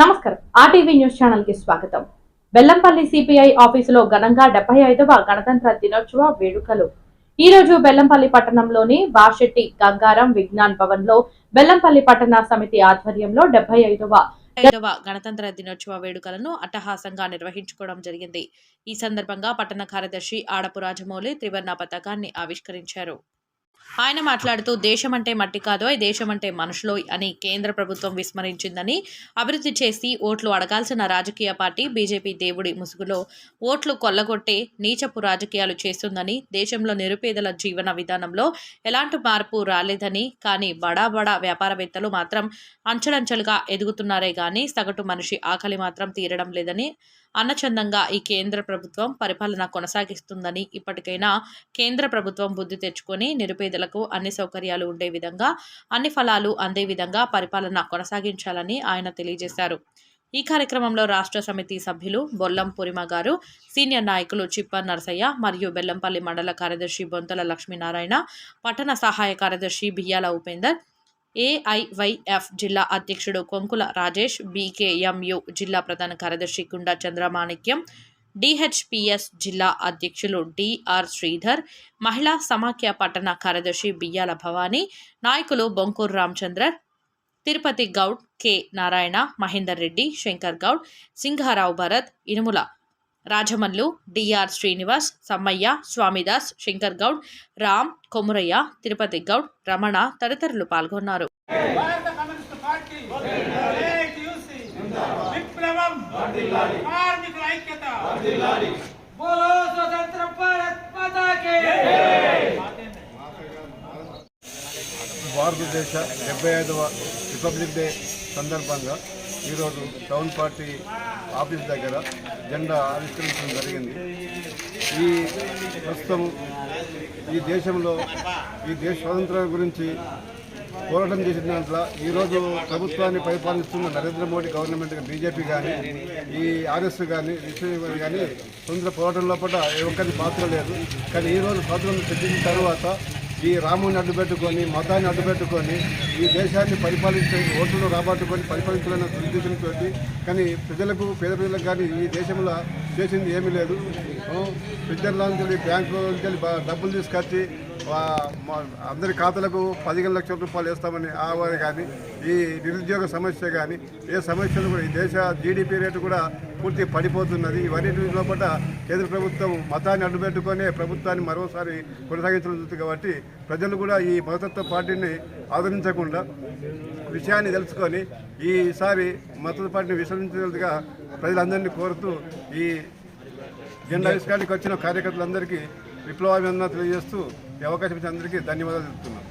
నమస్కారం. RTV news ఛానల్కి స్వాగతం. బెల్లంపల్లి సిపిఐ ఆఫీసులో ఘనంగా డెబ్బై ఐదవ గణతంత్ర దినోత్సవ వేడుకలు. ఈ రోజు బెల్లంపల్లి పట్టణంలోని బాషెట్టి గంగారం విజ్ఞాన్ భవన్లో బెల్లంపల్లి పట్టణ సమితి ఆధ్వర్యంలో డెబ్బై ఐదవ ఐదవ గణతంత్ర దినోత్సవ వేడుకలను అట్టహాసంగా నిర్వహించుకోవడం జరిగింది. ఈ సందర్భంగా పట్టణ కార్యదర్శి ఆడపు రాజమౌళి త్రివర్ణ పతాకాన్ని ఆవిష్కరించారు. ఆయన మాట్లాడుతూ దేశం అంటే మట్టి కాదోయ్ దేశం అంటే మనుషులోయ్ అని కేంద్ర ప్రభుత్వం విస్మరించిందని అభివృద్ధి చేసి ఓట్లు అడగాల్సిన రాజకీయ పార్టీ బీజేపీ దేవుడి ముసుగులో ఓట్లు కొల్లగొట్టే నీచపు రాజకీయాలు చేస్తుందని దేశంలో నిరుపేదల జీవన విధానంలో ఎలాంటి మార్పు రాలేదని కానీ బడా బడా వ్యాపారవేత్తలు మాత్రం అంచెలంచెలుగా ఎదుగుతున్నారే కానీ సగటు మనిషి ఆకలి మాత్రం తీరడం లేదని అన్నచందంగా ఈ కేంద్ర ప్రభుత్వం పరిపాలన కొనసాగిస్తుందని ఇప్పటికైనా కేంద్ర ప్రభుత్వం బుద్ధి తెచ్చుకొని పేదలకు అన్ని సౌకర్యాలు ఉండే విధంగా అన్ని ఫలాలు అందే విధంగా పరిపాలన కొనసాగించాలని ఆయన తెలియజేశారు. ఈ కార్యక్రమంలో రాష్ట్ర సమితి సభ్యులు బొల్లం పూరిమ గారు సీనియర్ నాయకులు చిప్ప నరసయ్య మరియు బెల్లంపల్లి మండల కార్యదర్శి బొంతల లక్ష్మీనారాయణ పట్టణ సహాయ కార్యదర్శి బియ్యాల ఉపేందర్ ఏఐవైఎఫ్ జిల్లా అధ్యక్షుడు కొంకుల రాజేష్ బీకేఎంయు జిల్లా ప్రధాన కార్యదర్శి గుండా చంద్రమాణిక్యం డిహెచ్పిఎస్ జిల్లా అధ్యక్షులు డిఆర్ శ్రీధర్ మహిళా సమాఖ్య పట్టణ కార్యదర్శి బియ్యాల భవానీ నాయకులు బొంకూరు రామచంద్రర్ తిరుపతి గౌడ్ కె నారాయణ మహేందర్ రెడ్డి శంకర్ గౌడ్ సింహారావు భరత్ ఇనుముల రాజమల్లు డిఆర్ శ్రీనివాస్ సమ్మయ్య స్వామిదాస్ శంకర్ గౌడ్ రామ్ కొమురయ్య తిరుపతి గౌడ్ రమణ తదితరులు పాల్గొన్నారు కార్మికుల ఐక్యత. బోలో స్వతంత్ర భారత్ మాతాకి. భారతదేశ డెబ్బై ఐదవ రిపబ్లిక్ డే సందర్భంగా ఈరోజు టౌన్ పార్టీ ఆఫీస్ దగ్గర జెండా ఆవిష్కరించడం జరిగింది. ఈ ప్రస్తుతం ఈ దేశంలో ఈ దేశ స్వాతంత్రం గురించి పోరాటం చేసిన దాంట్లో ఈరోజు ప్రభుత్వాన్ని పరిపాలిస్తున్న నరేంద్ర మోడీ గవర్నమెంట్ బీజేపీ కానీ ఈ ఆర్ఎస్ కానీ విశ్వ కానీ స్వతంత్ర పోరాటం లోపల ఏ ఒక్కరి పాత్ర లేదు. కానీ ఈరోజు స్వాతంత్రం తెచ్చిన తర్వాత ఈ రాముని అడ్డుపెట్టుకొని మతాన్ని అడ్డుపెట్టుకొని ఈ దేశాన్ని పరిపాలించే ఓట్లను రాబట్టుకొని పరిపాలించాలన్న దురుద్దేశంతో కానీ ప్రజలకు పేద ప్రజలకు కానీ ఈ దేశంలో చేసింది ఏమీ లేదు. ఆ, స్విట్జర్లాండ్ నుంచి బ్యాంకు నుంచి వెళ్ళి డబ్బులు తీసుకొచ్చి అందరి ఖాతాలకు పదిహేను లక్షల రూపాయలు వేస్తామని ఆ వారి కానీ ఈ నిరుద్యోగ సమస్య కానీ ఏ సమస్యలు కూడా ఈ దేశ జీడిపి రేటు కూడా పూర్తి పడిపోతున్నది. ఇవన్నీ లోపల కేంద్ర ప్రభుత్వం మతాన్ని అడ్డుపెట్టుకొని ప్రభుత్వాన్ని మరోసారి కొనసాగించడం కాబట్టి ప్రజలు కూడా ఈ మతతత్వ పార్టీని ఆదరించకుండా విషయాన్ని తెలుసుకొని ఈసారి మతతత్వ పార్టీని విశ్వసించినట్టుగా ప్రజలందరినీ కోరుతూ ఈ జెండా ఆవిష్కారానికి వచ్చిన కార్యకర్తలందరికీ విప్లవాభినందన తెలియజేస్తూ ఈ అవకాశం ఇచ్చిన అందరికీ ధన్యవాదాలు చెప్తున్నాను